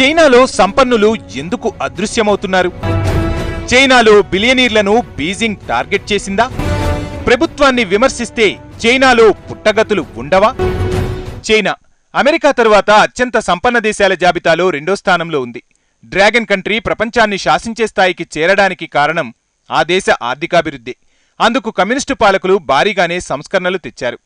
చైనాలో సంపన్నులు ఎందుకు అదృశ్యమవుతున్నారు? చైనాలో బిలియనీర్లను బీజింగ్ టార్గెట్ చేసిందా? ప్రభుత్వాన్ని విమర్శిస్తే చైనాలో పుట్టగతులు ఉండవా? చైనా అమెరికా తరువాత అత్యంత సంపన్న దేశాల జాబితాలో రెండో స్థానంలో ఉంది. డ్రాగన్ కంట్రీ ప్రపంచాన్ని శాసించే స్థాయికి చేరడానికి కారణం ఆ దేశ ఆర్థికాభివృద్ధి. అందుకు కమ్యూనిస్టు పాలకులు భారీగానే సంస్కరణలు తెచ్చారు.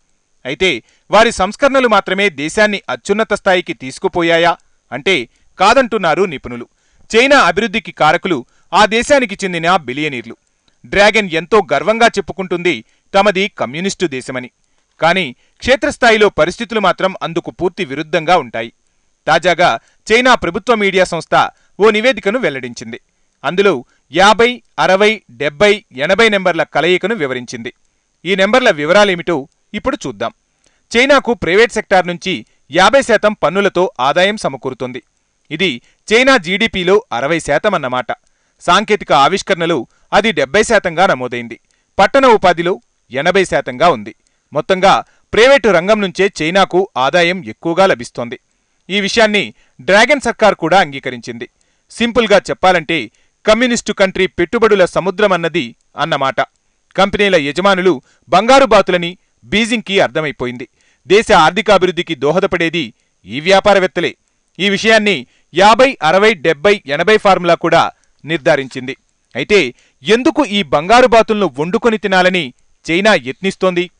అయితే వారి సంస్కరణలు మాత్రమే దేశాన్ని అత్యున్నత స్థాయికి తీసుకుపోయాయా? అంటే కాదంటున్నారు నిపుణులు. చైనా అభివృద్ధికి కారకులు ఆ దేశానికి చెందిన బిలియనీర్లు. డ్రాగన్ ఎంతో గర్వంగా చెప్పుకుంటుంది తమది కమ్యూనిస్టు దేశమని. కానీ క్షేత్రస్థాయిలో పరిస్థితులు మాత్రం అందుకు పూర్తి విరుద్ధంగా ఉంటాయి. తాజాగా చైనా ప్రభుత్వ మీడియా సంస్థ ఓ నివేదికను వెల్లడించింది. అందులో యాభై అరవై డెబ్బై ఎనభై నెంబర్ల కలయికను వివరించింది. ఈ నెంబర్ల వివరాలేమిటో ఇప్పుడు చూద్దాం. చైనాకు ప్రైవేట్ సెక్టార్ నుంచి యాభై శాతం పన్నులతో ఆదాయం సమకూరుతుంది. ఇది చైనా జీడిపిలో అరవై శాతం అన్నమాట. సాంకేతిక ఆవిష్కరణలు అది డెబ్బై శాతంగా నమోదైంది. పట్టణ ఉపాధిలో ఎనభై శాతంగా ఉంది. మొత్తంగా ప్రైవేటు రంగం నుంచే చైనాకు ఆదాయం ఎక్కువగా లభిస్తోంది. ఈ విషయాన్ని డ్రాగన్ సర్కార్ కూడా అంగీకరించింది. సింపుల్గా చెప్పాలంటే కమ్యూనిస్టు కంట్రీ పెట్టుబడుల సముద్రమన్నది అన్నమాట. కంపెనీల యజమానులు బంగారు బాతులని బీజింగ్కి అర్థమైపోయింది. దేశ ఆర్థికాభివృద్ధికి దోహదపడేది ఈ వ్యాపారవేత్తలే. ఈ విషయాన్ని యాభై అరవై డెబ్బై ఎనభై ఫార్ములా కూడా నిర్ధారించింది. అయితే ఎందుకు ఈ బంగారు బాతులను వండుకొని తినాలని చైనా యత్నిస్తోంది?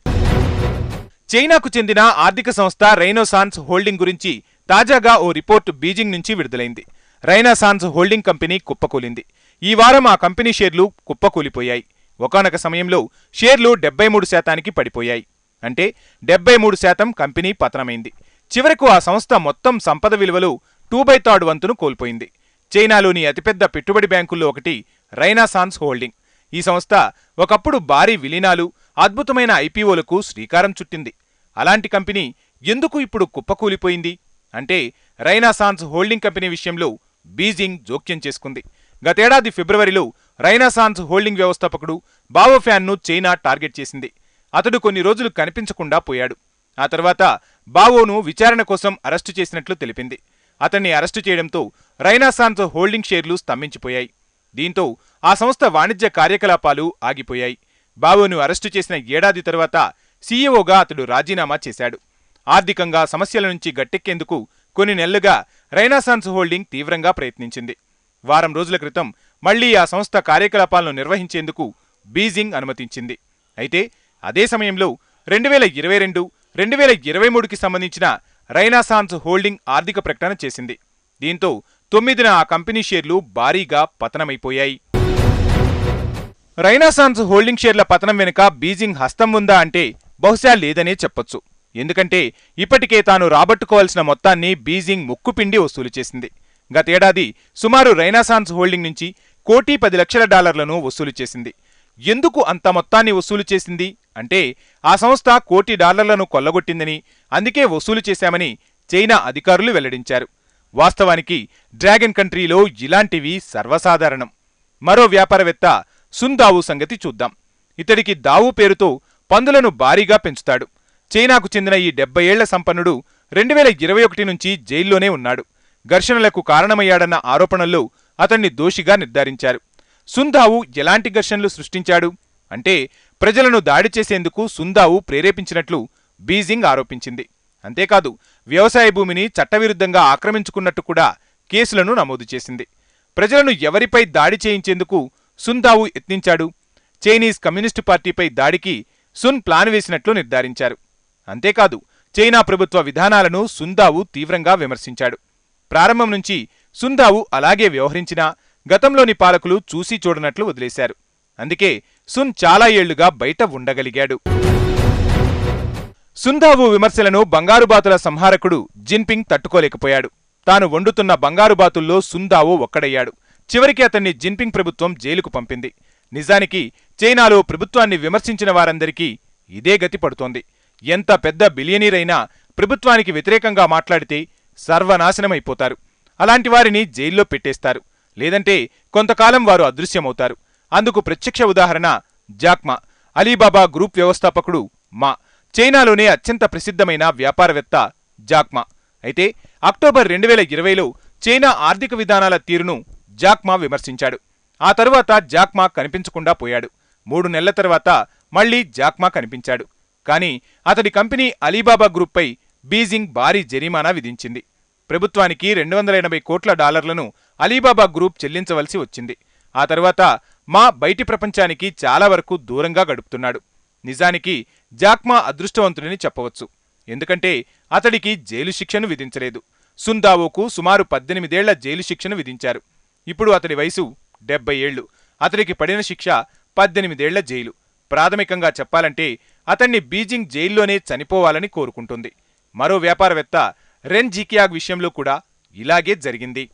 చైనాకు చెందిన ఆర్థిక సంస్థ రైనోసాన్స్ హోల్డింగ్ గురించి తాజాగా ఓ రిపోర్టు బీజింగ్ నుంచి విడుదలైంది. రైనాసాన్స్ హోల్డింగ్ కంపెనీ కుప్పకూలింది. ఈ వారం ఆ కంపెనీ షేర్లు కుప్పకూలిపోయాయి. ఒకనొక సమయంలో షేర్లు డెబ్బై మూడు శాతానికి పడిపోయాయి. అంటే డెబ్బై మూడు శాతం కంపెనీ పతనమైంది. చివరకు ఆ సంస్థ మొత్తం సంపద విలువలో టూ బై థర్డ్ వంతును కోల్పోయింది. చైనాలోని అతిపెద్ద పెట్టుబడి బ్యాంకుల్లో ఒకటి రైనాసాన్స్ హోల్డింగ్. ఈ సంస్థ ఒకప్పుడు భారీ విలీనాలు అద్భుతమైన ఐపీఓలకు శ్రీకారం చుట్టింది. అలాంటి కంపెనీ ఎందుకు ఇప్పుడు కుప్పకూలిపోయింది? అంటే రైనాసాన్స్ హోల్డింగ్ కంపెనీ విషయంలో బీజింగ్ జోక్యం చేసుకుంది. గతేడాది ఫిబ్రవరిలో రైనాసాన్స్ హోల్డింగ్ వ్యవస్థాపకుడు బావోఫ్యాన్ను చైనా టార్గెట్ చేసింది. అతడు కొన్ని రోజులు కనిపించకుండా పోయాడు. ఆ తర్వాత బావోను విచారణ కోసం అరెస్టు చేసినట్లు తెలిపింది. అతన్ని అరెస్టు చేయడంతో రైనాసాన్స్ హోల్డింగ్ షేర్లు స్తంభించిపోయాయి. దీంతో ఆ సంస్థ వాణిజ్య కార్యకలాపాలు ఆగిపోయాయి. బావోను అరెస్టు చేసిన ఏడాది తర్వాత సీఈఓగా అతడు రాజీనామా చేశాడు. ఆర్థికంగా సమస్యల నుంచి గట్టెక్కేందుకు కొన్ని నెలలుగా రైనాసాన్స్ హోల్డింగ్ తీవ్రంగా ప్రయత్నించింది. వారం రోజుల క్రితం మళ్ళీ ఆ సంస్థ కార్యకలాపాలను నిర్వహించేందుకు బీజింగ్ అనుమతించింది. అయితే అదే సమయంలో రెండు వేల ఇరవై రెండు రెండు వేల ఇరవై మూడుకి సంబంధించిన రైనాసాన్స్ హోల్డింగ్ ఆర్థిక ప్రకటన చేసింది. దీంతో తొమ్మిదిన ఆ కంపెనీ షేర్లు భారీగా పతనమైపోయాయి. రైనాసాన్స్ హోల్డింగ్ షేర్ల పతనం వెనుక బీజింగ్ హస్తం ఉందా అంటే బహుశా లేదనే చెప్పొచ్చు. ఎందుకంటే ఇప్పటికే తాను రాబట్టుకోవాల్సిన మొత్తాన్ని బీజింగ్ ముక్కుపిండి వసూలు చేసింది. గతేడాది సుమారు రైనాసాన్స్ హోల్డింగ్ నుంచి కోటి పది లక్షల డాలర్లను వసూలు చేసింది. ఎందుకు అంత మొత్తాన్ని వసూలు చేసింది? అంటే ఆ సంస్థ కోటి డాలర్లను కొల్లగొట్టిందని అందుకే వసూలు చేశామని చైనా అధికారులు వెల్లడించారు. వాస్తవానికి డ్రాగన్ కంట్రీలో ఇలాంటివి సర్వసాధారణం. మరో వ్యాపారవేత్త సుందావు సంగతి చూద్దాం. ఇతడికి దావు పేరుతో పందులను భారీగా పెంచుతాడు. చైనాకు చెందిన ఈ డెబ్బై ఏళ్ళ సంపన్నుడు రెండు వేల ఇరవై ఒకటి నుంచి జైల్లోనే ఉన్నాడు. ఘర్షణలకు కారణమయ్యాడన్న ఆరోపణల్లో అతన్ని దోషిగా నిర్ధారించారు. సుందావు ఎలాంటి ఘర్షణలు సృష్టించాడు? అంటే ప్రజలను దాడి చేసేందుకు సుందావు ప్రేరేపించినట్లు బీజింగ్ ఆరోపించింది. అంతేకాదు వ్యవసాయ భూమిని చట్టవిరుద్ధంగా ఆక్రమించుకున్నట్టు కూడా కేసులను నమోదు చేసింది. ప్రజలను ఎవరిపై దాడి చేయించేందుకు సుందావు యత్నించాడు. చైనీస్ కమ్యూనిస్టు పార్టీపై దాడికి సున్ ప్లాన్ వేసినట్లు నిర్ధారించారు. అంతేకాదు చైనా ప్రభుత్వ విధానాలను సుందావు తీవ్రంగా విమర్శించాడు. ప్రారంభం నుంచి సుందావు అలాగే వ్యవహరించినా గతంలోని పాలకులు చూసి చూడనట్లు వదిలేశారు. అందుకే సున్ చాలా ఏళ్ళుగా బయట ఉండగలిగాడు. సుందావు విమర్శలను బంగారుబాతుల సంహారకుడు జిన్పింగ్ తట్టుకోలేకపోయాడు. తాను వండుతున్న బంగారుబాతుల్లో సుందావు ఒక్కడయ్యాడు. చివరికి అతన్ని జిన్పింగ్ ప్రభుత్వం జైలుకు పంపింది. నిజానికి చైనాలో ప్రభుత్వాన్ని విమర్శించిన వారందరికీ ఇదే గతి పడుతోంది. ఎంత పెద్ద బిలియనీర్ అయినా ప్రభుత్వానికి వ్యతిరేకంగా మాట్లాడితే సర్వనాశనమైపోతారు. అలాంటి వారిని జైల్లో పెట్టేస్తారు. లేదంటే కొంతకాలం వారు అదృశ్యమవుతారు. అందుకు ప్రత్యక్ష ఉదాహరణ జాక్మా. అలీబాబా గ్రూప్ వ్యవస్థాపకుడు మా. చైనాలోనే అత్యంత ప్రసిద్ధమైన వ్యాపారవేత్త జాక్మా. అయితే అక్టోబర్ రెండు వేల ఇరవైలో చైనా ఆర్థిక విధానాల తీరును జాక్మా విమర్శించాడు. ఆ తరువాత జాక్మా కనిపించకుండా పోయాడు. మూడు నెలల తర్వాత మళ్ళీ జాక్మా కనిపించాడు. కానీ అతడి కంపెనీ అలీబాబా గ్రూప్పై బీజింగ్ భారీ జరిమానా విధించింది. ప్రభుత్వానికి రెండు వందల ఎనభై కోట్ల డాలర్లను అలీబాబా గ్రూప్ చెల్లించవలసి వచ్చింది. ఆ తర్వాత మా బయటి ప్రపంచానికి చాలా వరకు దూరంగా గడుపుతున్నాడు. నిజానికి జాక్మా అదృష్టవంతుడని చెప్పవచ్చు. ఎందుకంటే అతడికి జైలు శిక్షను విధించలేదు. సుందావోకు సుమారు పద్దెనిమిదేళ్ళ జైలు శిక్షను విధించారు. ఇప్పుడు అతడి వయసు డెబ్బై ఏళ్ళు అతడికి పడిన శిక్ష పద్దెనిమిదేళ్ళ జైలు. ప్రాథమికంగా చెప్పాలంటే అతన్ని బీజింగ్ జైల్లోనే చనిపోవాలని కోరుకుంటుంది. మరో వ్యాపారవేత్త రెన్ జీకియాగ్ విషయంలో కూడా ఇలాగే జరిగింది.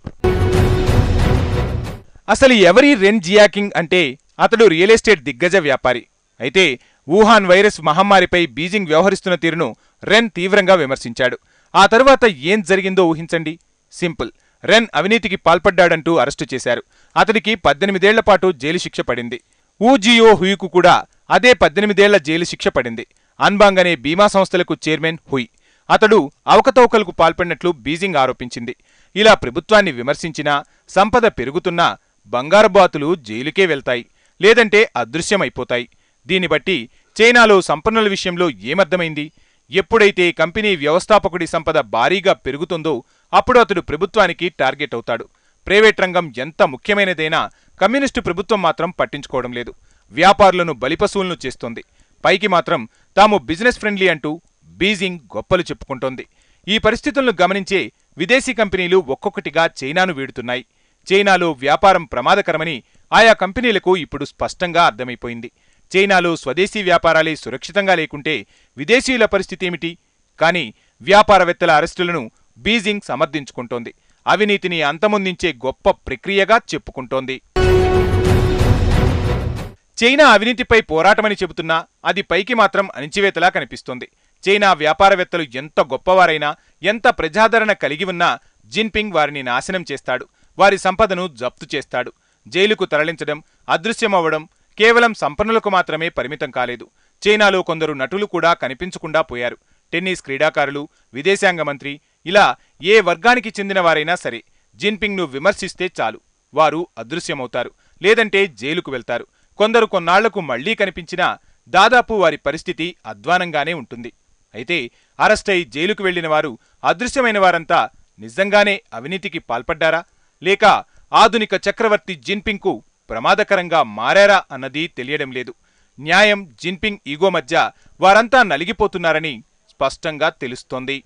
అసలు ఎవరి రెన్ జియాకింగ్ అంటే అతడు రియల్ ఎస్టేట్ దిగ్గజ వ్యాపారి. అయితే వుహాన్ వైరస్ మహమ్మారిపై బీజింగ్ వ్యవహరిస్తున్న తీరును రెన్ తీవ్రంగా విమర్శించాడు. ఆ తరువాత ఏం జరిగిందో ఊహించండి. సింపుల్. రెన్ అవినీతికి పాల్పడ్డాడంటూ అరెస్టు చేశారు. అతడికి పద్దెనిమిదేళ్ళ పాటు జైలు శిక్ష పడింది. ఊజియో హుయికు కూడా అదే పద్దెనిమిదేళ్ళ జైలు శిక్ష పడింది. అన్బాంగ్ అనే బీమా సంస్థలకు చైర్మన్ హుయ్. అతడు అవకతవకలకు పాల్పడినట్లు బీజింగ్ ఆరోపించింది. ఇలా ప్రభుత్వాన్ని విమర్శించినా సంపద పెరుగుతున్నా బంగారు బాతులు జైలుకే వెళ్తాయి లేదంటే అదృశ్యమైపోతాయి. దీన్ని బట్టి చైనాలో సంపన్నుల విషయంలో ఏమర్థమైంది? ఎప్పుడైతే కంపెనీ వ్యవస్థాపకుడి సంపద భారీగా పెరుగుతుందో అప్పుడు అతడు ప్రభుత్వానికి టార్గెట్ అవుతాడు. ప్రైవేట్ రంగం ఎంత ముఖ్యమైనదైనా కమ్యూనిస్టు ప్రభుత్వం మాత్రం పట్టించుకోవడం లేదు. వ్యాపారులను బలిపశువులను చేస్తోంది. పైకి మాత్రం తాము బిజినెస్ ఫ్రెండ్లీ అంటూ బీజింగ్ గొప్పలు చెప్పుకుంటోంది. ఈ పరిస్థితులను గమనించే విదేశీ కంపెనీలు ఒక్కొక్కటిగా చైనాను వీడుతున్నాయి. చైనాలో వ్యాపారం ప్రమాదకరమని ఆయా కంపెనీలకు ఇప్పుడు స్పష్టంగా అర్థమైపోయింది. చైనాలో స్వదేశీ వ్యాపారాలే సురక్షితంగా లేకుంటే విదేశీయుల పరిస్థితి ఏమిటి? కానీ వ్యాపారవేత్తల అరెస్టులను బీజింగ్ సమర్థించుకుంటోంది. అవినీతిని అంతమొందించే గొప్ప ప్రక్రియగా చెప్పుకుంటోంది. చైనా అవినీతిపై పోరాటమని చెబుతున్నా అది పైకి మాత్రం అణిచివేతలా కనిపిస్తోంది. చైనా వ్యాపారవేత్తలు ఎంత గొప్పవారైనా ఎంత ప్రజాదరణ కలిగి ఉన్నా జిన్పింగ్ వారిని నాశనం చేస్తాడు. వారి సంపదను జప్తు చేస్తాడు. జైలుకు తరలించడం అదృశ్యమవ్వడం కేవలం సంపన్నులకు మాత్రమే పరిమితం కాలేదు. చైనాలో కొందరు నటులు కూడా కనిపించకుండా పోయారు. టెన్నిస్ క్రీడాకారులు విదేశాంగ మంత్రి ఇలా ఏ వర్గానికి చెందిన వారైనా సరే జిన్పింగ్ను విమర్శిస్తే చాలు. వారు అదృశ్యమవుతారు. లేదంటే జైలుకు వెళ్తారు. కొందరు కొన్నాళ్ళకు మళ్ళీ కనిపించినా దాదాపు వారి పరిస్థితి అధ్వానంగానే ఉంటుంది. అయితే అరెస్టై జైలుకు వెళ్ళిన వారు అదృశ్యమైన వారంతా నిజంగానే అవినీతికి పాల్పడ్డారా? లేక ఆధునిక చక్రవర్తి జిన్పింగ్కు ప్రమాదకరంగా మారారా అన్నది తెలియడం లేదు. న్యాయం జిన్పింగ్ ఈగో మధ్య వారంతా నలిగిపోతున్నారని స్పష్టంగా తెలుస్తోంది.